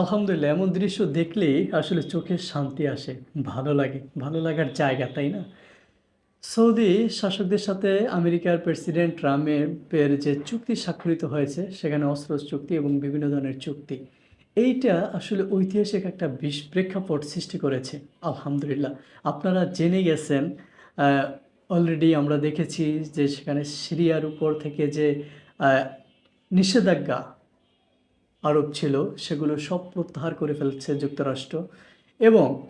আলহামদুলিল্লাহ, এমন দৃশ্য দেখলেই আসলে চোখে শান্তি আসে, ভালো লাগে, ভালো লাগার জায়গা, তাই না? সৌদি শাসকদের সাথে আমেরিকার প্রেসিডেন্ট ট্রাম্পের যে চুক্তি স্বাক্ষরিত হয়েছে, সেখানে অস্ত্র চুক্তি এবং বিভিন্ন ধরনের চুক্তি, এইটা আসলে ঐতিহাসিক একটা বিশ প্রেক্ষাপট সৃষ্টি করেছে, আলহামদুলিল্লাহ। আপনারা জেনে গেছেন অলরেডি আমরা দেখেছি যে সেখানে সিরিয়ার উপর থেকে যে নিষেধাজ্ঞা আরোপ ছিল, সেগুলো সব প্রত্যাহার করে ফেলছে যুক্তরাষ্ট্র। এবং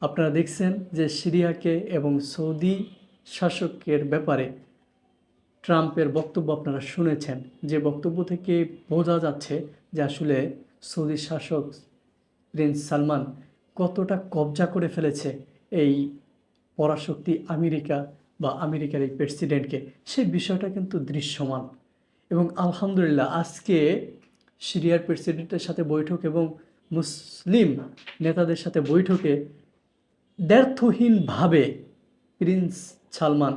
আপনারা দেখছেন যে সিরিয়াকে এবং সৌদি শাসকের ব্যাপারে ট্রাম্পের বক্তব্য আপনারা শুনেছেন। যে বক্তব্য থেকে বোঝা যাচ্ছে যে আসলে সৌদি শাসক প্রিন্স সালমান কতটা কবজা করে ফেলেছে এই পরাশক্তি আমেরিকা বা আমেরিকার এই প্রেসিডেন্টকে। সেই বিষয়টা কিন্তু দৃশ্যমান। এবং আলহামদুলিল্লাহ, আজকে সিরিয়ার প্রেসিডেন্টের সাথে বৈঠক এবং মুসলিম নেতাদের সাথে বৈঠকে ব্যর্থহীনভাবে প্রিন্স সালমান,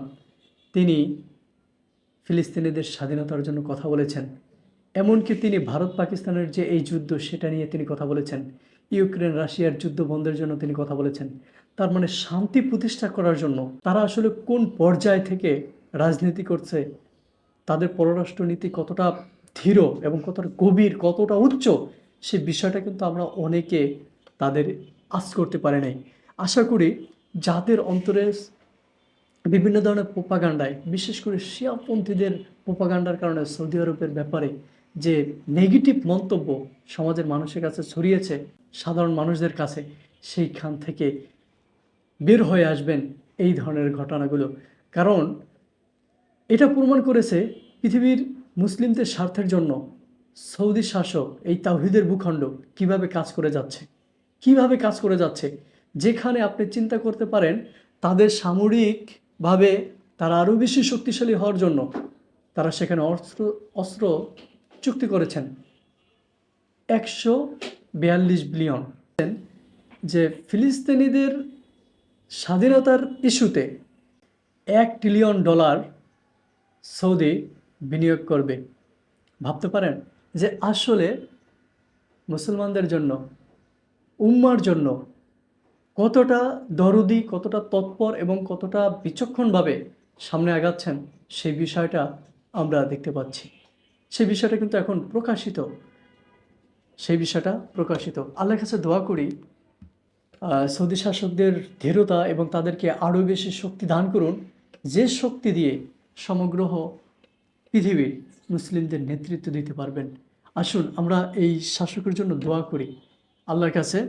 তিনি ফিলিস্তিনিদের স্বাধীনতার জন্য কথা বলেছেন। এমনকি তিনি ভারত পাকিস্তানের যে এই যুদ্ধ, সেটা নিয়ে তিনি কথা বলেছেন। ইউক্রেন, রাশিয়ার যুদ্ধ বন্ধের জন্য তিনি কথা বলেছেন। তার মানে শান্তি প্রতিষ্ঠা করার জন্য তারা আসলে কোন পর্যায় থেকে রাজনীতি করছে, তাদের পররাষ্ট্রনীতি কতটা ধীর এবং কতটা গভীর, কতটা উচ্চ, সে বিষয়টা কিন্তু আমরা অনেকে তাদের আজ করতে পারে নাই। আশা করি যাদের অন্তরে বিভিন্ন ধরনের পোপাগান্ডায় বিশেষ করে শিয়াপন্থীদের পোপাগান্ডার কারণে সৌদি আরবের ব্যাপারে যে নেগেটিভ মন্তব্য সমাজের মানুষের কাছে ছড়িয়েছে, সাধারণ মানুষদের কাছে, সেইখান থেকে বের হয়ে আসবেন এই ধরনের ঘটনাগুলো। কারণ এটা প্রমাণ করেছে পৃথিবীর মুসলিমদের স্বার্থের জন্য সৌদি শাসক এই তাওহিদের ভূখণ্ড কীভাবে কাজ করে যাচ্ছে? কীভাবে কাজ করে যাচ্ছে? যেখানে আপনি চিন্তা করতে পারেন, তাদের সামরিকভাবে তারা আরও বেশি শক্তিশালী হওয়ার জন্য তারা সেখানে অস্ত্র অস্ত্র চুক্তি করেছেন। একশো বিয়াল্লিশ বিলিয়ন। যে ফিলিস্তিনিদের স্বাধীনতার ইস্যুতে এক ট্রিলিয়ন ডলার সৌদি বিনিয়োগ করবে। ভাবতে পারেন যে আসলে মুসলমানদের জন্য, উম্মার জন্য কতটা দরদি, কতটা তৎপর এবং কতটা বিচক্ষণভাবে সামনে আগাচ্ছেন সেই বিষয়টা আমরা দেখতে পাচ্ছি। সেই বিষয়টা কিন্তু এখন প্রকাশিত। সেই বিষয়টা প্রকাশিত। আল্লাহর কাছে দোয়া করি সৌদি শাসকদের ধীরতা এবং তাদেরকে আরও বেশি শক্তি দান করুন, যে শক্তি দিয়ে সমগ্র পৃথিবীর মুসলিমদের নেতৃত্ব দিতে পারবেন। আসুন আমরা এই শাসকের জন্য দোয়া করি। আল্লাহর কাছে